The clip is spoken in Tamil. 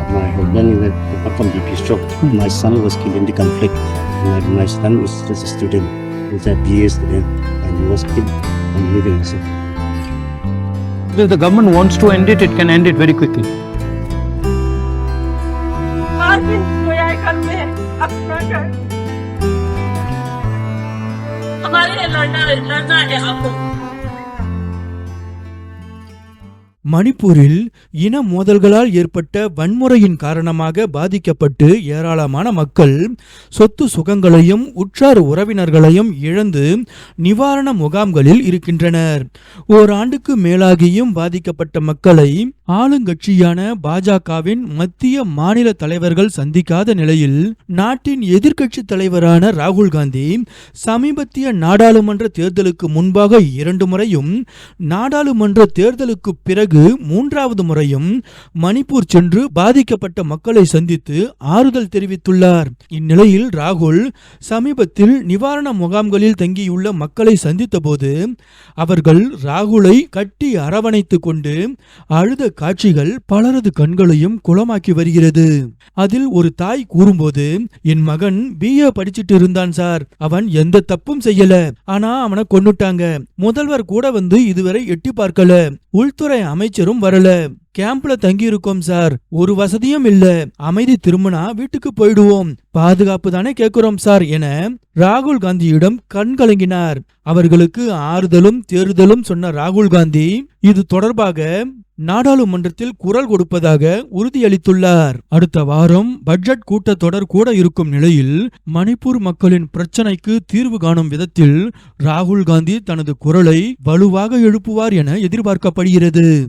At my husband in a from the. My son was killed in the conflict. My, my son was just a student, he was a BA student, and he was killed and living. So. If the government wants to end it, it can end it very quickly. Arvind, where I come अपना घर। हमारे लिए लड़ना लड़ना है आपको। மணிப்பூரில் இன மோதல்களால் ஏற்பட்ட வன்முறையின் காரணமாக பாதிக்கப்பட்டு ஏராளமான மக்கள் சொத்து சுகங்களையும் உற்றார் உறவினர்களையும் இழந்து நிவாரண முகாம்களில் இருக்கின்றனர். ஓராண்டுக்கு மேலாகியும் பாதிக்கப்பட்ட மக்களை ஆளுங்கட்சியான பாஜகவின் மத்திய மாநில தலைவர்கள் சந்திக்காத நிலையில் நாட்டின் எதிர்க்கட்சி தலைவரான ராகுல் காந்தி சமீபத்திய நாடாளுமன்ற தேர்தலுக்கு முன்பாக இரண்டு முறையும் நாடாளுமன்ற தேர்தலுக்கு பிறகு மூன்றாவது முறையும் மணிப்பூர் சென்று பாதிக்கப்பட்ட மக்களை சந்தித்து ஆறுதல் தெரிவித்துள்ளார். இந்நிலையில் ராகுல் சமீபத்தில் நிவாரண முகாம்களில் தங்கியுள்ள மக்களை சந்தித்தபோது அவர்கள் ராகுலை கட்டி அரவணைத்துக் கொண்டு அழுத காட்சிகள் பலரது கண்களையும் குளமாக்கி வருகிறது. அதில் ஒரு தாய் கூறும்போது என் மகன் பிஏ படிச்சிட்டு இருந்தான் சார். அவன் எந்த தப்பும் செய்யல. ஆனா அவனை கொன்னுட்டாங்க. முதல்வர் கூட வந்து இதுவரை எட்டி பார்க்கல. உள்துறை அமை அமைச்சரும் வரல. கேம்ப்ல தங்கி இருக்கோம் சார். ஒரு வசதியும் இல்ல. அமைதி திரும்பினா வீட்டுக்கு போயிடுவோம். பாதுகாப்பு தானே கேட்கிறோம் சார் என ராகுல் காந்தியிடம் கண் கலங்கினார். அவர்களுக்கு ஆறுதலும் தேறுதலும் சொன்ன ராகுல் காந்தி இது தொடர்பாக நாடாளுமன்றத்தில் குரல் கொடுப்பதாக உறுதியளித்துள்ளார். அடுத்த வாரம் பட்ஜெட் கூட்டத்தொடர் கூட இருக்கும் நிலையில் மணிப்பூர் மக்களின் பிரச்சனைக்கு தீர்வு காணும் விதத்தில் ராகுல் காந்தி தனது குரலை வலுவாக எழுப்புவார் என எதிர்பார்க்கப்படுகிறது.